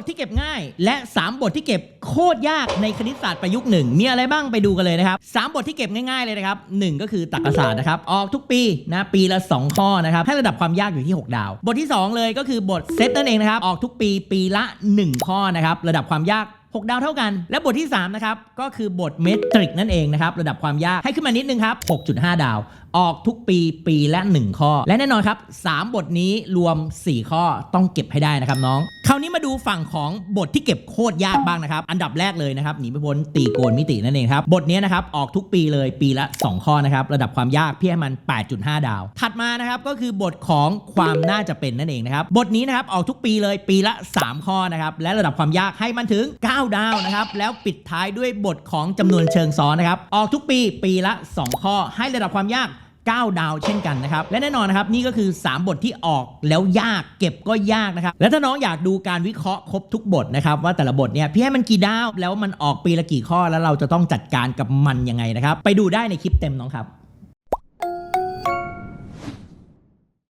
ทที่เก็บง่าย และ 3 บทที่เก็บโคตรยากในคณิตศาสตร์ประยุกต์หนึ่งมีอะไรบ้างไปดูกันเลยนะครับสามบทที่เก็บง่ายๆเลยนะครับหนึ่งก็คือตรรกศาสตร์นะครับออกทุกปีนะปีละ 2 ข้อนะครับให้ระดับความยากอยู่ที่ 6 ดาว บทที่ 2 เลยก็คือบทเซตนั่นเองนะครับออกทุกปีปีละ 1 ข้อนะครับระดับความยาก6 ดาวเท่ากัน และบทที่ 3 นะครับ ก็คือบทเมตริกนั่นเองนะครับ ระดับความยากให้ขึ้นมานิดนึงครับ 6.5 ดาว ออกทุกปีปีละ 1 ข้อ และแน่นอนครับ 3 บทนี้รวม 4 ข้อต้องเก็บให้ได้นะครับน้อง คราวนี้มาดูฝั่งของบทที่เก็บโคตรยากบ้างนะครับ อันดับแรกเลยนะครับหนีไม่พ้นตีโกนมิตินั่นเองครับ บทนี้นะครับออกทุกปีเลยปีละ 2 ข้อนะครับ ระดับความยากพี่ให้มัน 8.5 ดาว ถัดมานะครับก็คือบทของความน่าจะเป็นนั่นเองนะครับ บทนี้นะครับออกทุกปีเลยปีละ 3 ข้อนะครับ และระดับความยากให้มันถึง 9 ดาวนะครับ แล้วปิดท้ายด้วยบทของจำนวนเชิงซ้อนนะครับ ออกทุกปีปีละ 2 ข้อ ให้ระดับความยาก 9 ดาวเช่นกันนะครับ และแน่นอนนะครับนี่ก็คือ 3 บทที่ออกแล้วยากเก็บก็ยากนะครับ และถ้าน้องอยากดูการวิเคราะห์ครบทุกบทนะครับว่าแต่ละบทเนี่ยพี่ให้มันกี่ดาวแล้วมันออกปีละกี่ข้อแล้วเราจะต้องจัดการกับมันยังไงนะครับไปดูได้ในคลิปเต็มน้องครับ